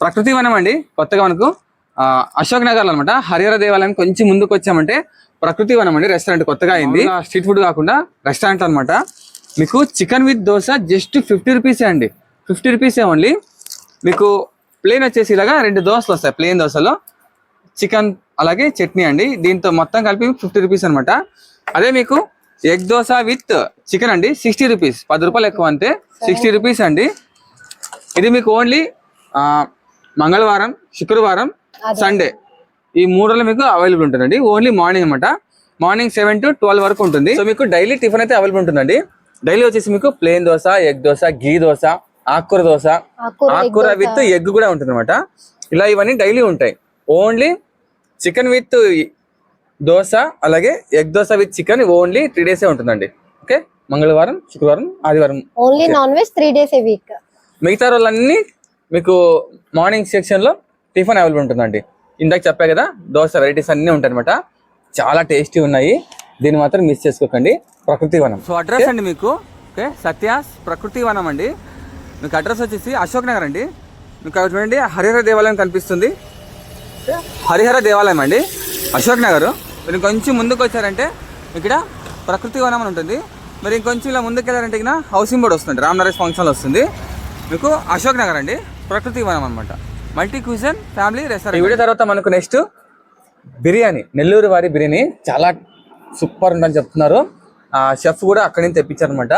ప్రకృతి వనం అండి కొత్తగా మనకు అశోక్ నగర్ అనమాట హరిహర దేవాలయం కొంచెం ముందుకు వచ్చామంటే ప్రకృతి వనం అండి రెస్టారెంట్ కొత్తగా అయింది. స్ట్రీట్ ఫుడ్ కాకుండా రెస్టారెంట్ అన్నమాట. మీకు chicken with dosa just fifty రూపీసే అండి. ఫిఫ్టీ రూపీసే ఓన్లీ. మీకు ప్లేన్ వచ్చేసి ఇలాగా రెండు దోశలు వస్తాయి ప్లేన్ దోశలో చికెన్ అలాగే చట్నీ అండి. దీంతో మొత్తం కలిపి ఫిఫ్టీ రూపీస్ అనమాట అదే మీకు ఎగ్ దోశ విత్ చికెన్ అండి సిక్స్టీ రూపీస్. పది రూపాయలు ఎక్కువ అంతే సిక్స్టీ రూపీస్ అండి. ఇది మీకు ఓన్లీ మంగళవారం శుక్రవారం సండే ఈ మూడు రోజులు మీకు అవైలబుల్ ఉంటుందండి. ఓన్లీ మార్నింగ్ అనమాట మార్నింగ్ సెవెన్ టు ట్వెల్వ్ వరకు ఉంటుంది. సో మీకు డైలీ టిఫిన్ అయితే అవైలబుల్ ఉంటుందండి. డైలీ వచ్చేసి మీకు ప్లేన్ దోశ ఎగ్ దోశ గీ దోశ ఆకుకూర దోశ ఆకుకూర. విత్ ఎగ్ కూడా ఉంటుంది అనమాట ఇలా ఇవన్నీ డైలీ ఉంటాయి. ఓన్లీ చికెన్ విత్ దోశ అలాగే egg dosa with chicken only three డేసే ఉంటుందండి. ఓకే మంగళవారం శుక్రవారం ఆదివారం. Only non veg three days a week మిగతా రోజులన్నీ మీకు మార్నింగ్ సెక్షన్లో టిఫిన్ అవైలబుల్ ఉంటుందండి. ఇందాక చెప్పా కదా దోశ వెరైటీస్ అన్నీ ఉంటాయి అనమాట చాలా టేస్టీ ఉన్నాయి. దీన్ని మాత్రం మిస్ చేసుకోకండి. ప్రకృతి వనం. సో అడ్రస్ అండి మీకు. ఓకే సత్యాస్ ప్రకృతి వనం అండి. మీకు అడ్రస్ వచ్చేసి అశోక్ నగర్ అండి. మీకు అక్కడ చూడండి హరిహర దేవాలయం కనిపిస్తుంది. హరిహర దేవాలయం అండి. అశోక్ నగర్. మీరు కొంచెం ముందుకు వచ్చారంటే ఇక్కడ ప్రకృతి వనం అని ఉంటుంది. మరి ఇంకొంచెం ఇలా ముందుకు వెళ్ళారంటే ఇక్కడ హౌసింగ్ బోర్డ్ వస్తుంది. రామ్ నరేష్ ఫంక్షన్ వస్తుంది. మీకు అశోక్ నగర్ అండి. ప్రకృతి వనం అనమాట మల్టీ క్యూజన్ ఫ్యామిలీ రెస్టారెంట్ ఈ వీడియో తర్వాత మనకు నెక్స్ట్ బిర్యానీ నెల్లూరు వారి బిర్యానీ చాలా సూపర్ ఉందని చెప్తున్నారు. ఆ షెఫ్ కూడా అక్కడి నుంచి తెప్పించారనమాట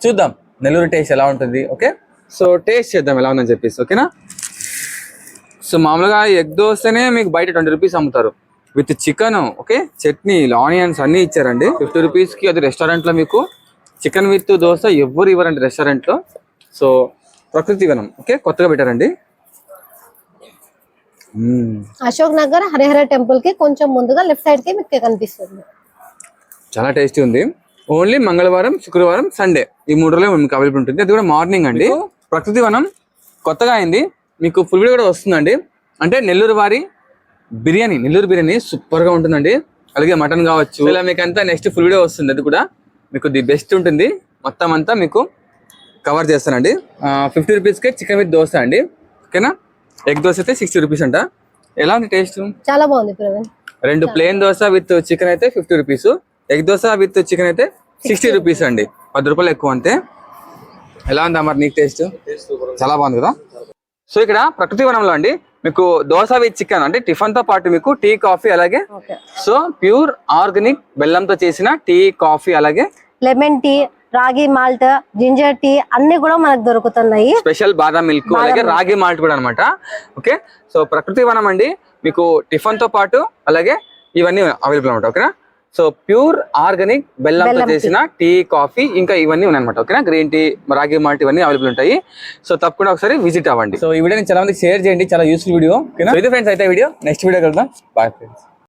చూద్దాం నెల్లూరు టేస్ట్ ఎలా ఉంటుంది ఓకే సో టేస్ట్ చేద్దాం ఎలా ఉందని చెప్పేసి ఓకేనా సో మామూలుగా ఎగ్ దోశనే మీకు బయట ట్వంటీ రూపీస్ అమ్ముతారు. With chicken okay chutney onions అన్నీ ఇచ్చారండి. ఫిఫ్టీ రూపీస్కి అది రెస్టారెంట్లో మీకు. చికెన్ విత్ దోశ ఎవ్వరు ఇవ్వరండి రెస్టారెంట్లో సో ప్రకృతి వనం. ఓకే కొత్తగా పెట్టారండి. అశోక్ నగర్ హరిహర టెంపుల్కి కొంచెం ముందుగా లెఫ్ట్ సైడ్కి మీకు కనిపిస్తుంది. చాలా టేస్టీ ఉంది. ఓన్లీ మంగళవారం శుక్రవారం సండే. ఈ మూడు రోజులు మీకు అవైలబుల్ ఉంటుంది. అది కూడా మార్నింగ్ అండి. ప్రకృతి వనం కొత్తగా అయింది. మీకు ఫుల్ వీడియో కూడా వస్తుందండి. అంటే నెల్లూరు వారి బిర్యానీ నెల్లూరు బిర్యానీ సూపర్గా ఉంటుందండి. అలాగే మటన్ కావచ్చు. ఇలా మీకు అంతా నెక్స్ట్ ఫుల్ వీడియో వస్తుంది. అది కూడా మీకు ది బెస్ట్ ఉంటుంది. మొత్తం అంతా మీకు కవర్ చేస్తానండి. ఫిఫ్టీ రూపీస్కే చికెన్ విత్ దోశ అండి. ఓకేనా? ఎగ్ దోశ అయితే సిక్స్టీ రూపీస్ అంట. ఎలా ఉంది టేస్ట్ చాలా బాగుంది ప్రవీణ్. రెండు ప్లేన్ దోశ విత్ చికెన్ అయితే fifty rupees egg dosa with chicken అయితే సిక్స్టీ రూపీస్ అండి. పది రూపాయలు ఎక్కువ అంతే. ఎలా ఉందా మరి నీకు టేస్ట్ చాలా బాగుంది కదా? సో ఇక్కడ ప్రకృతి వనంలో అండి మీకు దోశ విత్ చికెన్ అంటే టిఫిన్తో పాటు మీకు టీ కాఫీ అలాగే సో ప్యూర్ ఆర్గానిక్ బెల్లంతో చేసిన టీ కాఫీ అలాగే lemon tea ragi malt ginger tea అన్ని కూడా మనకు దొరుకుతున్నాయి. స్పెషల్ బాదం మిల్క్ అలాగే రాగి మాల్ట్ కూడా అనమాట ఓకే? సో ప్రకృతి వనం అండి. మీకు టిఫిన్తో పాటు అలాగే ఇవన్నీ అవైలబుల్ అనమాట ఓకేనా? సో ప్యూర్ ఆర్గానిక్ బెల్లంతో. చేసిన టీ కాఫీ ఇంకా ఇవన్నీ ఉన్నాయన్నమాట ఓకేనా? గ్రీన్ టీ రాగి మాల్ట్ ఇవన్నీ అవైలబుల్ ఉంటాయి. సో తప్పకుండా ఒకసారి విజిట్ అవ్వండి. సో ఈ వీడియోని చాలా మంది షేర్ చేయండి చాలా యూస్ఫుల్ వీడియో ఓకేనా? ఇది ఫ్రెండ్స్ అయితే వీడియో. నెక్స్ట్ వీడియో కలుద్దాం బాయ్ ఫ్రెండ్స్.